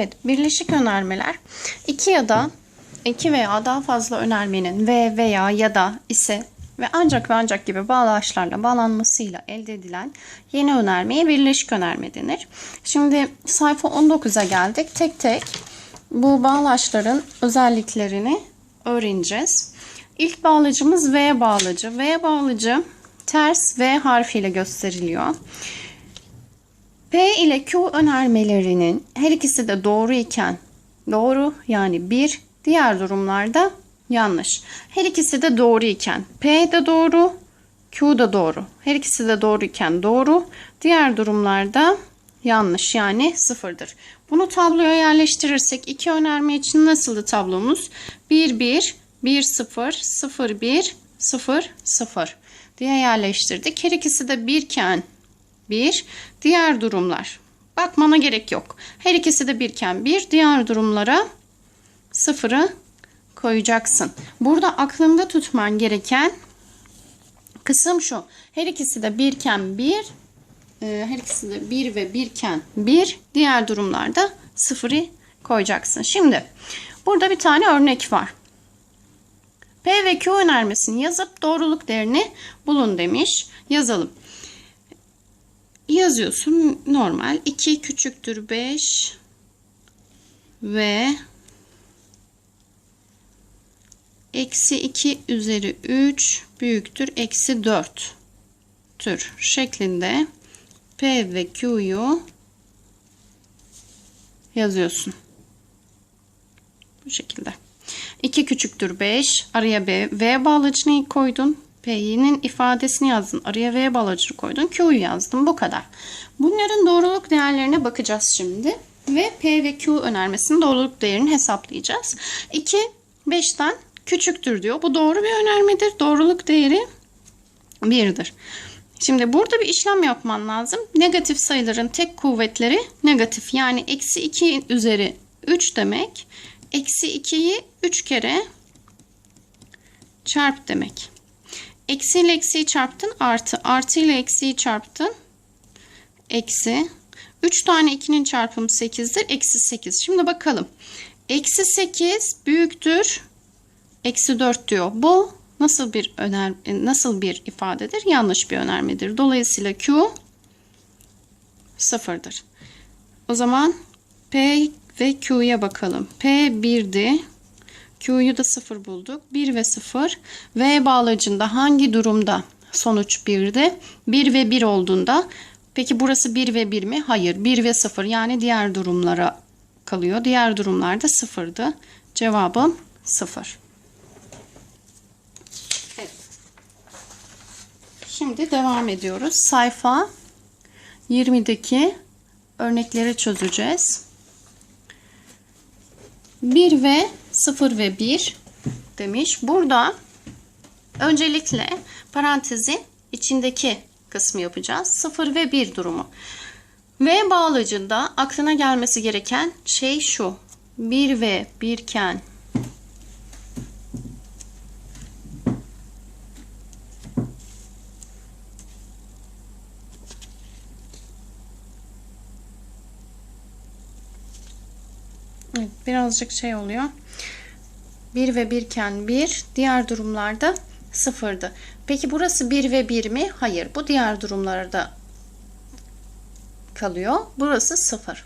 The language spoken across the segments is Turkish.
Evet, birleşik önermeler iki ya da iki veya daha fazla önermenin ve veya ya da ise ve ancak ve ancak gibi bağlaçlarla bağlanmasıyla elde edilen yeni önermeye birleşik önerme denir. Şimdi sayfa 19'a geldik. Tek tek bu bağlaçların özelliklerini öğreneceğiz. İlk bağlacımız V bağlacı. V bağlacı ters V harfiyle gösteriliyor. P ile Q önermelerinin her ikisi de doğru iken doğru yani bir diğer durumlarda yanlış. Her ikisi de doğru iken P de doğru Q da doğru. Her ikisi de doğru iken doğru diğer durumlarda yanlış yani sıfırdır. Bunu tabloya yerleştirirsek iki önerme için nasıldı tablomuz? 1 1 1 0 0 1 0 0 diye yerleştirdik. Her ikisi de birken bir. Diğer durumlar. Bakmana gerek yok. Her ikisi de birken bir. Diğer durumlara sıfırı koyacaksın. Burada aklında tutman gereken kısım şu. Her ikisi de birken bir. e, Her ikisi de bir ve birken bir. Diğer durumlarda sıfırı koyacaksın. Şimdi burada bir tane örnek var. P ve Q önermesini yazıp doğruluk değerini bulun demiş. Yazalım yazıyorsun normal 2 küçüktür 5 ve eksi 2 üzeri 3 büyüktür eksi 4 tür şeklinde P ve Q'yu yazıyorsun. Bu şekilde. 2 küçüktür 5 araya B, V bağlacını koydun. P'nin ifadesini yazdın. Araya V bağlacını koydun. Q'yu yazdın. Bu kadar. Bunların doğruluk değerlerine bakacağız şimdi. Ve P ve Q önermesinin doğruluk değerini hesaplayacağız. 2 5'ten küçüktür diyor. Bu doğru bir önermedir. Doğruluk değeri 1'dir. Şimdi burada bir işlem yapman lazım. Negatif sayıların tek kuvvetleri negatif. Yani eksi 2 üzeri 3 demek. Eksi 2'yi 3 kere çarp demek. Eksi ile eksiyi çarptın artı. Artı ile eksiyi çarptın. Eksi. 3 tane 2'nin çarpımı 8'dir. Eksi 8. Şimdi bakalım. Eksi 8 büyüktür. Eksi 4 diyor. Bu nasıl bir öner nasıl bir ifadedir? Yanlış bir önermedir. Dolayısıyla Q sıfırdır. O zaman P ve Q'ya bakalım. P 1'di. Q'yu da 0 bulduk. 1 ve 0. V bağlacında hangi durumda sonuç 1'di? 1 ve 1 olduğunda peki burası 1 ve 1 mi? Hayır. 1 ve 0 yani diğer durumlara kalıyor. Diğer durumlarda 0'dı. Cevabım 0. Evet. Şimdi devam ediyoruz. Sayfa 20'deki örnekleri çözeceğiz. 1 ve 0 ve 1 demiş. Burada öncelikle parantezin içindeki kısmı yapacağız. 0 ve 1 durumu. V bağlacında aklına gelmesi gereken şey şu. 1 ve 1 iken Evet, birazcık şey oluyor. 1 ve 1 iken 1, diğer durumlarda 0'dı. Peki burası 1 ve 1 mi? Hayır. Bu diğer durumlarda kalıyor. Burası 0.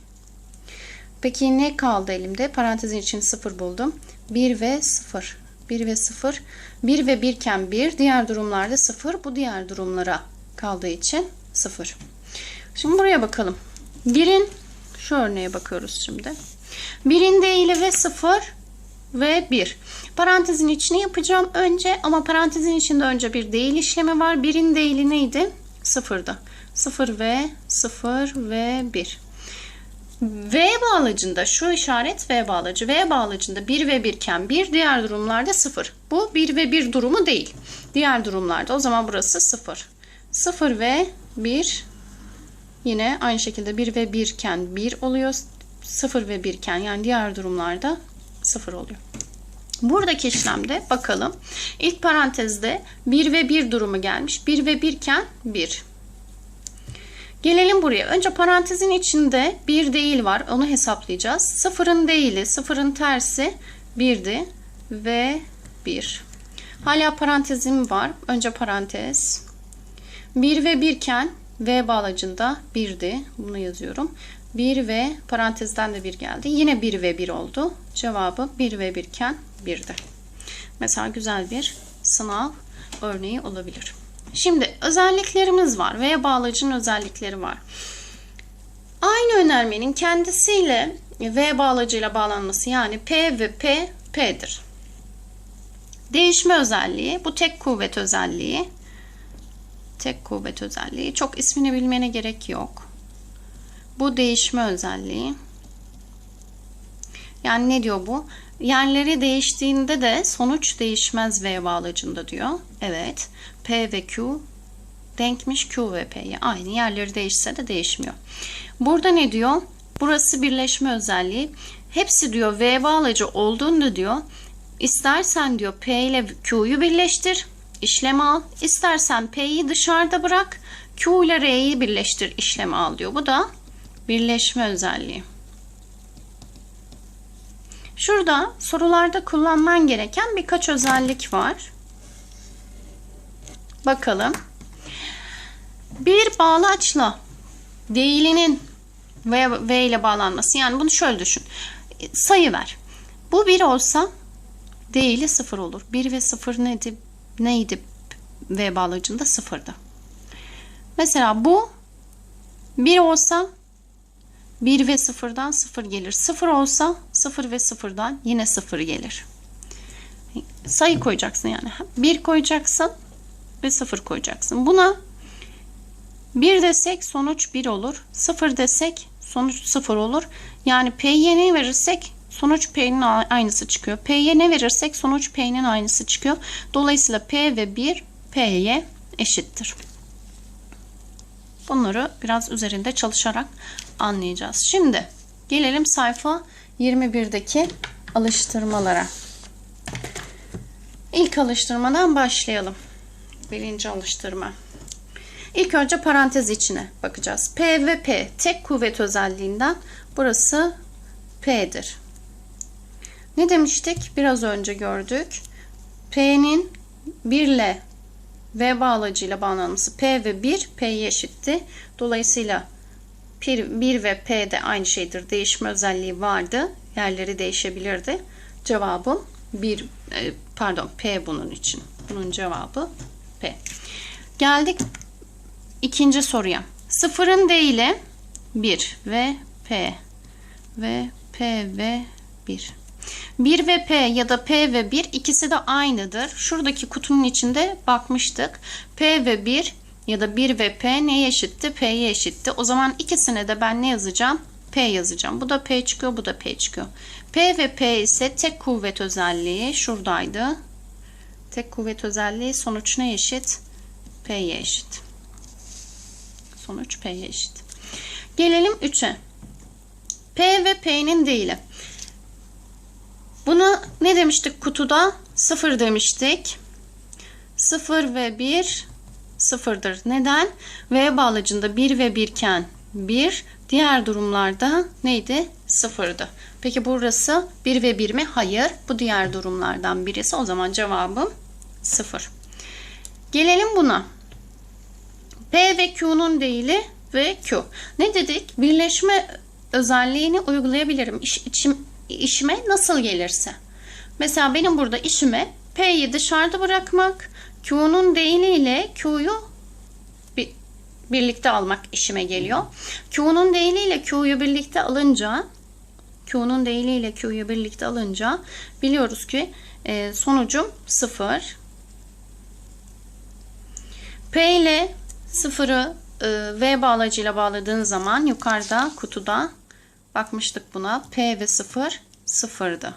Peki ne kaldı elimde? Parantezin için 0 buldum. 1 ve 0. 1 ve 0. 1 ve 1 iken 1, diğer durumlarda 0. Bu diğer durumlara kaldığı için 0. Şimdi buraya bakalım. 1'in şu örneğe bakıyoruz şimdi. 1'in değili ve 0 ve 1. Parantezin içini yapacağım önce ama parantezin içinde önce bir değil işlemi var. 1'in değili neydi? 0'da. 0 ve 0 ve 1. V bağlacında şu işaret V bağlacı. V bağlacında 1 ve 1 iken 1 diğer durumlarda 0. Bu 1 ve 1 durumu değil. Diğer durumlarda o zaman burası 0. 0 ve 1 yine aynı şekilde 1 ve 1 iken 1 oluyor. 0 ve 1 iken yani diğer durumlarda 0 oluyor. Buradaki işlemde bakalım. İlk parantezde 1 ve 1 durumu gelmiş. 1 ve 1 iken 1. Gelelim buraya. Önce parantezin içinde bir değil var. Onu hesaplayacağız. Sıfırın değili, sıfırın tersi birdi ve bir. Hala parantezim var. Önce parantez. 1 ve 1 iken V bağlacında 1'di. Bunu yazıyorum. 1 ve parantezden de 1 geldi. Yine 1 ve 1 oldu. Cevabı 1 ve 1 iken 1'di. Mesela güzel bir sınav örneği olabilir. Şimdi özelliklerimiz var. V bağlacının özellikleri var. Aynı önermenin kendisiyle V bağlacıyla bağlanması yani P ve P, P'dir. Değişme özelliği, bu tek kuvvet özelliği. Tek kuvvet özelliği. Çok ismini bilmene gerek yok. Bu değişme özelliği. Yani ne diyor bu? Yerleri değiştiğinde de sonuç değişmez V bağlacında diyor. Evet. P ve Q denkmiş Q ve P'ye. Aynı yerleri değişse de değişmiyor. Burada ne diyor? Burası birleşme özelliği. Hepsi diyor V bağlacı olduğunda diyor İstersen diyor P ile Q'yu birleştir, işlemi al. İstersen P'yi dışarıda bırak, Q ile R'yi birleştir, işlemi al diyor. Bu da birleşme özelliği. Şurada sorularda kullanman gereken birkaç özellik var. Bakalım. Bir bağlaçla değilinin V, v ile bağlanması. Yani bunu şöyle düşün. Sayı ver. Bu bir olsa değili sıfır olur. 1 ve 0 neydi? Neydi? V bağlacında sıfırdı. Mesela bu 1 olsa 1 ve 0'dan 0 gelir. 0 olsa 0 ve 0'dan yine 0 gelir. Sayı koyacaksın yani. 1 koyacaksın ve 0 koyacaksın. Buna 1 desek sonuç 1 olur. 0 desek sonuç 0 olur. Yani P'ye ne verirsek sonuç P'nin aynısı çıkıyor. P'ye ne verirsek sonuç P'nin aynısı çıkıyor. Dolayısıyla P ve 1 P'ye eşittir. Bunları biraz üzerinde çalışarak anlayacağız. Şimdi gelelim sayfa 21'deki alıştırmalara. İlk alıştırmadan başlayalım. Birinci alıştırma. İlk önce parantez içine bakacağız. P ve P tek kuvvet özelliğinden burası P'dir. Ne demiştik? Biraz önce gördük. P'nin 1 ile V bağlacıyla bağlanması P ve 1 P'ye eşitti. Dolayısıyla 1 ve P de aynı şeydir. Değişme özelliği vardı. Yerleri değişebilirdi. Cevabım 1 pardon P bunun için. Bunun cevabı P. Geldik ikinci soruya. Sıfırın değili 1 ve P ve P ve 1. 1 ve P ya da P ve 1 ikisi de aynıdır. Şuradaki kutunun içinde bakmıştık. P ve 1 ya da 1 ve P neye eşitti? P'ye eşitti. O zaman ikisine de ben ne yazacağım? P yazacağım. Bu da P çıkıyor, bu da P çıkıyor. P ve P ise tek kuvvet özelliği şuradaydı. Tek kuvvet özelliği sonuç ne eşit? P'ye eşit. Sonuç P'ye eşit. Gelelim 3'e. P ve P'nin değili. Bunu ne demiştik kutuda? 0 demiştik. 0 ve 1 sıfırdır. Neden? V bağlacında 1 ve 1 iken 1, diğer durumlarda neydi? Sıfırdı. Peki burası 1 ve 1 mi? Hayır. Bu diğer durumlardan birisi. O zaman cevabım 0. Gelelim buna. P ve Q'nun değili ve Q. Ne dedik? Birleşme özelliğini uygulayabilirim. İş, içim, işime nasıl gelirse. Mesela benim burada işime P'yi dışarıda bırakmak, Q'nun değiliyle Q'yu bir, birlikte almak işime geliyor. Q'nun değiliyle Q'yu birlikte alınca Q'nun değiliyle Q'yu birlikte alınca biliyoruz ki e, sonucum 0. P ile 0'ı e, V bağlacıyla bağladığın zaman yukarıda kutuda bakmıştık buna. P ve 0 sıfırdı.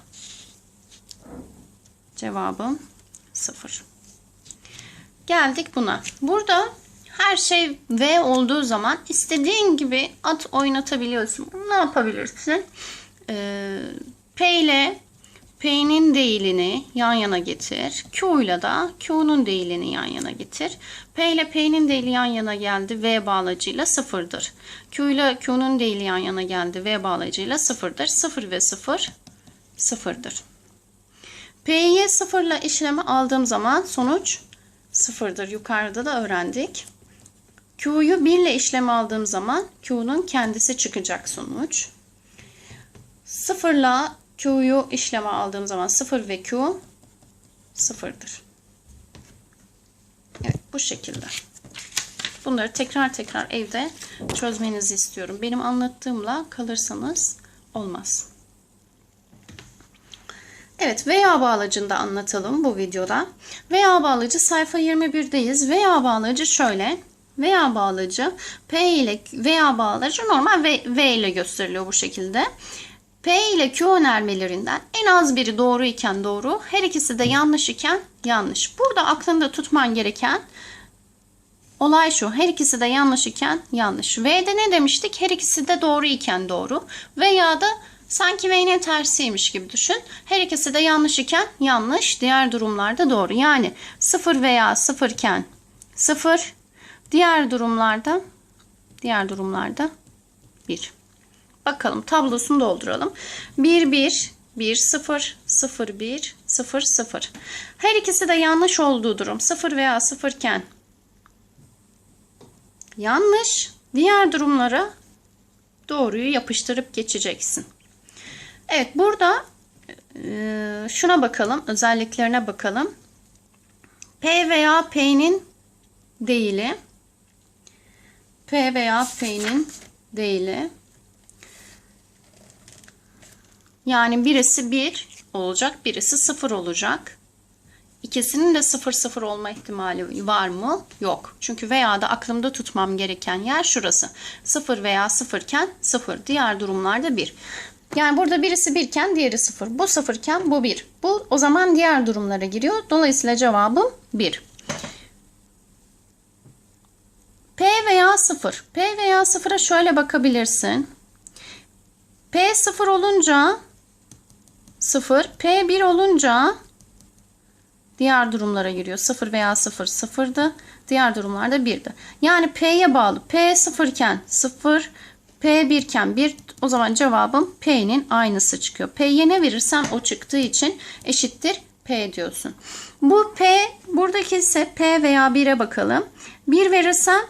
Cevabım 0. Geldik buna. Burada her şey V olduğu zaman istediğin gibi at oynatabiliyorsun. Ne yapabilirsin? Ee, P ile P'nin değilini yan yana getir. Q ile de Q'nun değilini yan yana getir. P ile P'nin değili yan yana geldi. V bağlacıyla sıfırdır. Q ile Q'nun değili yan yana geldi. V bağlacıyla sıfırdır. Sıfır ve sıfır sıfırdır. P'yi sıfırla işlemi aldığım zaman sonuç sıfırdır. Yukarıda da öğrendik. Q'yu 1 ile işlemi aldığım zaman Q'nun kendisi çıkacak sonuç. Sıfırla Q'yu işleme aldığım zaman 0 ve Q sıfırdır. Evet bu şekilde. Bunları tekrar tekrar evde çözmenizi istiyorum. Benim anlattığımla kalırsanız olmaz. Evet veya bağlacını da anlatalım bu videoda. Veya bağlacı sayfa 21'deyiz. Veya bağlacı şöyle. Veya bağlacı P ile veya bağlacı normal v, v ile gösteriliyor bu şekilde. P ile Q önermelerinden en az biri doğru iken doğru, her ikisi de yanlış iken yanlış. Burada aklında tutman gereken olay şu. Her ikisi de yanlış iken yanlış. V'de ne demiştik? Her ikisi de doğru iken doğru. Veya da sanki V'nin tersiymiş gibi düşün. Her ikisi de yanlış iken yanlış. Diğer durumlarda doğru. Yani 0 veya 0 iken 0. Diğer durumlarda diğer durumlarda 1. Bakalım tablosunu dolduralım. 1 1 1 0 0 1 0 0. Her ikisi de yanlış olduğu durum 0 veya 0 iken yanlış. Diğer durumlara doğruyu yapıştırıp geçeceksin. Evet burada e, şuna bakalım. Özelliklerine bakalım. P veya P'nin değili P veya P'nin değili Yani birisi 1 olacak, birisi 0 olacak. İkisinin de 0 0 olma ihtimali var mı? Yok. Çünkü veya da aklımda tutmam gereken yer şurası. 0 veya 0 iken 0. Diğer durumlarda 1. Yani burada birisi 1 iken diğeri 0. Bu 0 iken bu 1. Bu o zaman diğer durumlara giriyor. Dolayısıyla cevabım 1. P veya 0. P veya 0'a şöyle bakabilirsin. P 0 olunca 0. P1 olunca diğer durumlara giriyor. 0 veya 0 sıfırdı. Diğer durumlarda 1'di. Yani P'ye bağlı. P 0 iken 0, P 1 iken 1 o zaman cevabım P'nin aynısı çıkıyor. P'ye ne verirsen o çıktığı için eşittir P diyorsun. Bu P buradaki ise P veya 1'e bakalım. 1 verirsem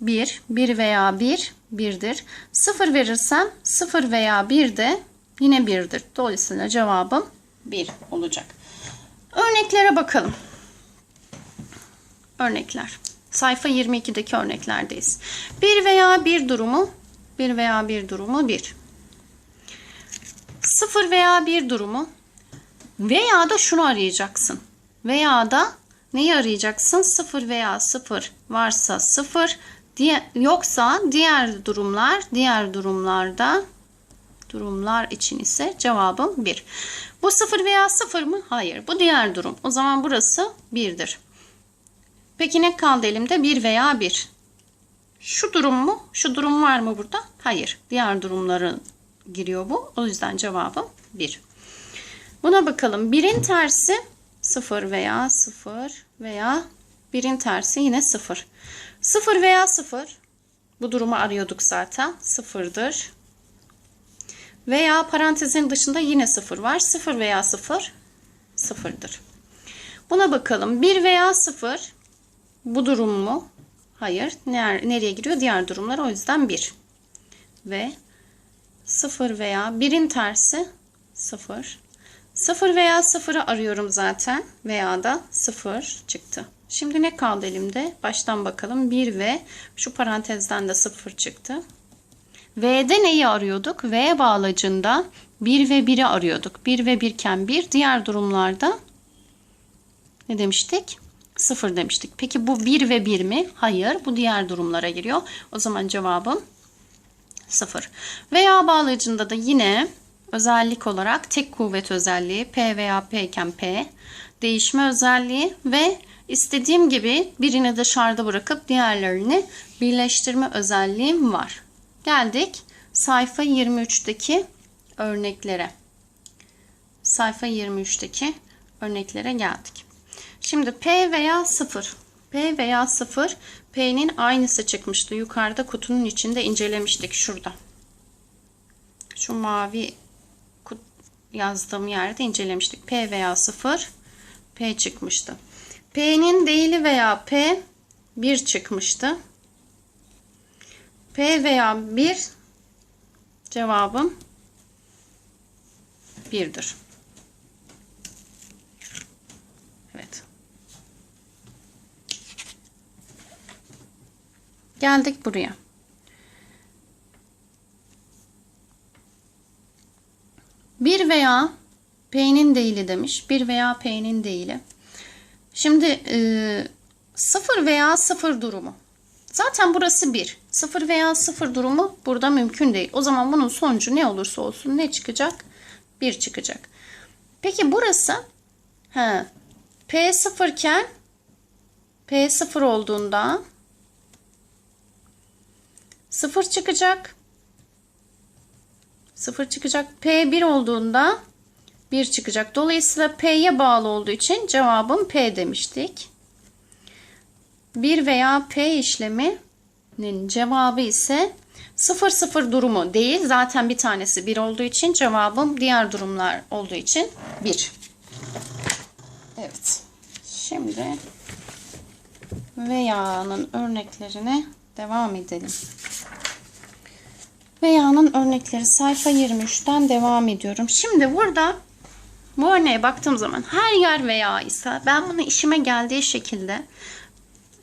1, 1 veya 1 1'dir. 0 verirsem 0 veya 1 de yine 1'dir. Dolayısıyla cevabım 1 olacak. Örneklere bakalım. Örnekler. Sayfa 22'deki örneklerdeyiz. 1 veya 1 durumu 1 veya 1 durumu 1. 0 veya 1 durumu veya da şunu arayacaksın. Veya da neyi arayacaksın? 0 veya 0 varsa 0 diye, yoksa diğer durumlar diğer durumlarda durumlar için ise cevabım 1. Bu 0 veya 0 mı? Hayır. Bu diğer durum. O zaman burası 1'dir. Peki ne kaldı elimde? 1 veya 1. Şu durum mu? Şu durum var mı burada? Hayır. Diğer durumların giriyor bu. O yüzden cevabım 1. Buna bakalım. 1'in tersi 0 veya 0 veya 1'in tersi yine 0. 0 veya 0 bu durumu arıyorduk zaten. 0'dır. Veya parantezin dışında yine 0 var. 0 veya 0 sıfırdır. Buna bakalım. 1 veya 0 bu durum mu? Hayır. Nereye giriyor? Diğer durumlar. O yüzden 1. Ve 0 veya 1'in tersi 0. 0 veya 0'ı arıyorum zaten. Veya da 0 çıktı. Şimdi ne kaldı elimde? Baştan bakalım. 1 ve şu parantezden de 0 çıktı. V'de neyi arıyorduk? V bağlacında 1 ve 1'i arıyorduk. 1 ve 1 iken 1. Diğer durumlarda ne demiştik? 0 demiştik. Peki bu 1 ve 1 mi? Hayır. Bu diğer durumlara giriyor. O zaman cevabım 0. Veya bağlacında da yine özellik olarak tek kuvvet özelliği P veya P iken P, değişme özelliği ve istediğim gibi birini dışarıda bırakıp diğerlerini birleştirme özelliğim var. Geldik sayfa 23'teki örneklere. sayfa 23'teki örneklere geldik. Şimdi P veya 0. P veya 0 P'nin aynısı çıkmıştı. Yukarıda kutunun içinde incelemiştik şurada. Şu mavi yazdığım yerde incelemiştik. P veya 0 P çıkmıştı. P'nin değili veya P 1 çıkmıştı. P veya 1 cevabım 1'dir. Evet. Geldik buraya. Bir veya P'nin değili demiş. Bir veya P'nin değili. Şimdi e, sıfır veya sıfır durumu. Zaten burası bir. Sıfır veya sıfır durumu burada mümkün değil. O zaman bunun sonucu ne olursa olsun ne çıkacak? Bir çıkacak. Peki burası he, P sıfırken P sıfır olduğunda sıfır çıkacak. Sıfır çıkacak. P1 olduğunda 1 çıkacak. Dolayısıyla P'ye bağlı olduğu için cevabım P demiştik. 1 veya P işleminin cevabı ise 0 0 durumu değil. Zaten bir tanesi 1 olduğu için cevabım diğer durumlar olduğu için 1. Evet. Şimdi veya'nın örneklerine devam edelim. Veya'nın örnekleri sayfa 23'ten devam ediyorum. Şimdi burada bu örneğe baktığım zaman her yer veya ise ben bunu işime geldiği şekilde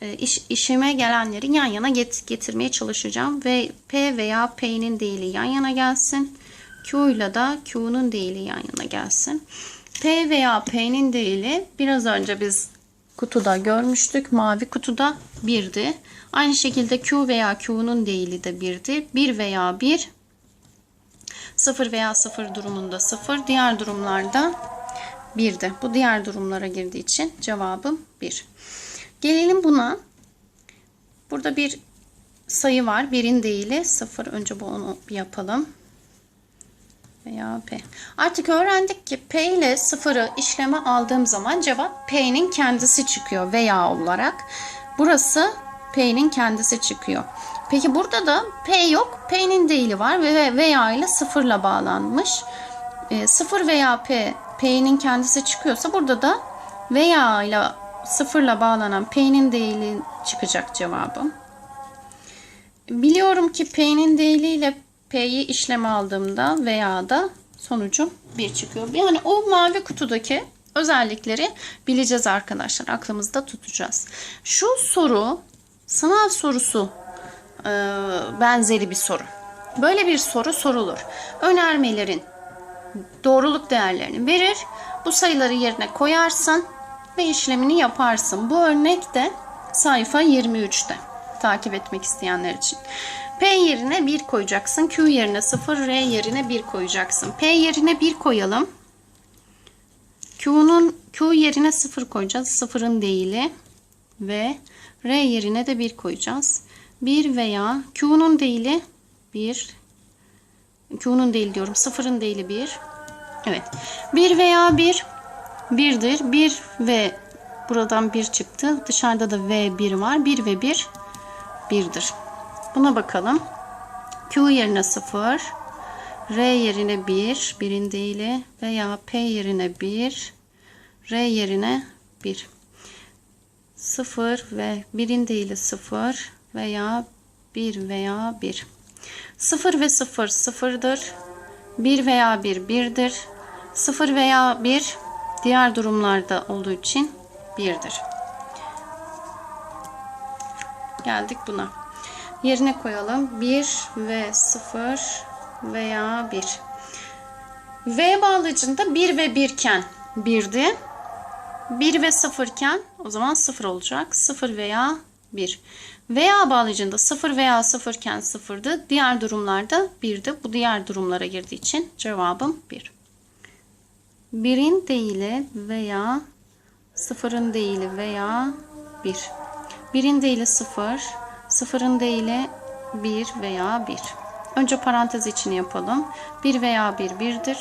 e, iş, işime gelenleri yan yana get, getirmeye çalışacağım. Ve P veya P'nin değili yan yana gelsin. Q ile de Q'nun değili yan yana gelsin. P veya P'nin değili biraz önce biz kutuda görmüştük. Mavi kutuda 1'di. Aynı şekilde Q veya Q'nun değili de 1'di. 1 veya 1 0 veya 0 durumunda 0. Diğer durumlarda 1'di. Bu diğer durumlara girdiği için cevabım 1. Gelelim buna. Burada bir sayı var. 1'in değili 0. Önce bu onu yapalım. Veya P. Artık öğrendik ki P ile 0'ı işleme aldığım zaman cevap P'nin kendisi çıkıyor veya olarak. Burası P'nin kendisi çıkıyor. Peki burada da P yok. P'nin değili var ve veya ile sıfırla bağlanmış. E, veya P, P'nin kendisi çıkıyorsa burada da veya ile sıfırla bağlanan P'nin değili çıkacak cevabım. Biliyorum ki P'nin değiliyle P'yi işleme aldığımda veya da sonucum 1 çıkıyor. Yani o mavi kutudaki özellikleri bileceğiz arkadaşlar. Aklımızda tutacağız. Şu soru sınav sorusu e, benzeri bir soru. Böyle bir soru sorulur. Önermelerin doğruluk değerlerini verir. Bu sayıları yerine koyarsın ve işlemini yaparsın. Bu örnek de sayfa 23'te takip etmek isteyenler için. P yerine 1 koyacaksın. Q yerine 0, R yerine 1 koyacaksın. P yerine 1 koyalım. Q'nun Q yerine 0 koyacağız. 0'ın değili ve R yerine de 1 koyacağız. 1 veya Q'nun değili 1. Q'nun değili diyorum. 0'ın değili 1. Evet. 1 veya 1 1'dir. 1 ve buradan 1 çıktı. Dışarıda da V 1 var. 1 ve 1 1'dir. Buna bakalım. Q yerine 0. R yerine 1. 1'in değili. Veya P yerine 1. R yerine 1. 0 ve 1'in değili 0 veya 1 veya 1. 0 ve 0 sıfırdır. 1 veya 1 1'dir. 0 veya 1 diğer durumlarda olduğu için 1'dir. Geldik buna. Yerine koyalım. 1 ve 0 veya 1. V bağlacında 1 ve 1 iken 1'di. 1 ve 0 iken o zaman 0 olacak. 0 veya 1. Veya bağlayıcında 0 veya 0 iken 0'dı. Diğer durumlarda 1'di. Bu diğer durumlara girdiği için cevabım 1. 1'in değili veya 0'ın değili veya 1. 1'in değili 0, 0'ın değili 1 veya 1. Önce parantez içini yapalım. 1 veya 1 1'dir.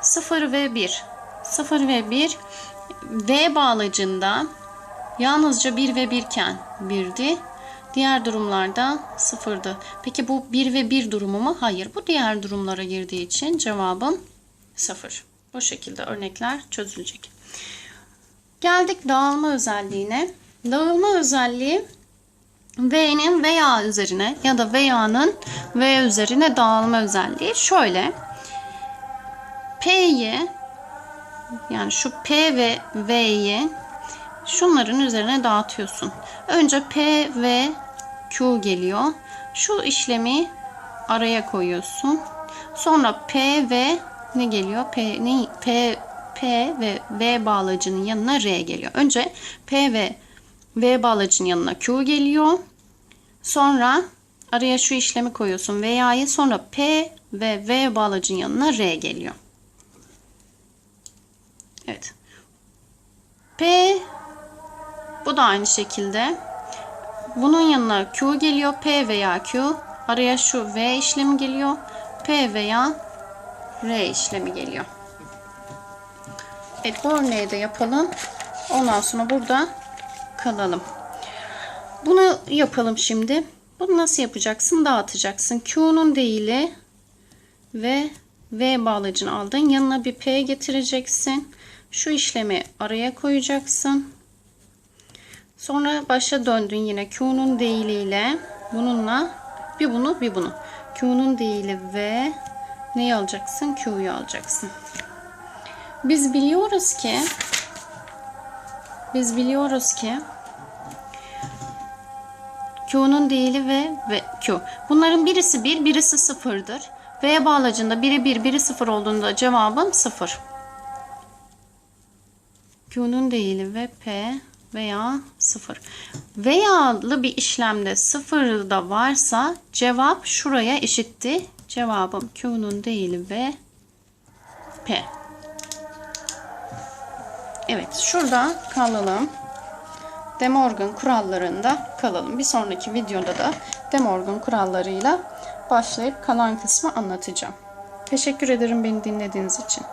0 ve 1 0 ve 1 V bağlacında yalnızca 1 ve 1 iken 1'di. Diğer durumlarda 0'dı. Peki bu 1 ve 1 durumu mu? Hayır. Bu diğer durumlara girdiği için cevabım 0. Bu şekilde örnekler çözülecek. Geldik dağılma özelliğine. Dağılma özelliği V'nin veya üzerine ya da veya'nın V üzerine dağılma özelliği şöyle. P'yi yani şu P ve V'yi şunların üzerine dağıtıyorsun. Önce P ve Q geliyor. Şu işlemi araya koyuyorsun. Sonra P ve ne geliyor? P ne P P ve V bağlacının yanına R geliyor. Önce P ve V bağlacının yanına Q geliyor. Sonra araya şu işlemi koyuyorsun. Veya'yı sonra P ve V bağlacının yanına R geliyor. Evet. P bu da aynı şekilde. Bunun yanına Q geliyor. P veya Q. Araya şu V işlemi geliyor. P veya R işlemi geliyor. Evet bu örneği de yapalım. Ondan sonra burada kalalım. Bunu yapalım şimdi. Bunu nasıl yapacaksın? Dağıtacaksın. Q'nun değili ve V bağlacını aldın. Yanına bir P getireceksin. Şu işlemi araya koyacaksın. Sonra başa döndün yine Q'nun değiliyle bununla bir bunu bir bunu. Q'nun değili ve neyi alacaksın? Q'yu alacaksın. Biz biliyoruz ki biz biliyoruz ki Q'nun değili ve, ve Q. Bunların birisi 1, birisi 0'dır. V bağlacında biri 1, biri 0 olduğunda cevabım 0. Q'nun değili ve P veya 0. Veya'lı bir işlemde 0 da varsa cevap şuraya eşitti. Cevabım Q'nun değili ve P. Evet şurada kalalım. De Morgan kurallarında kalalım. Bir sonraki videoda da De Morgan kurallarıyla başlayıp kalan kısmı anlatacağım. Teşekkür ederim beni dinlediğiniz için.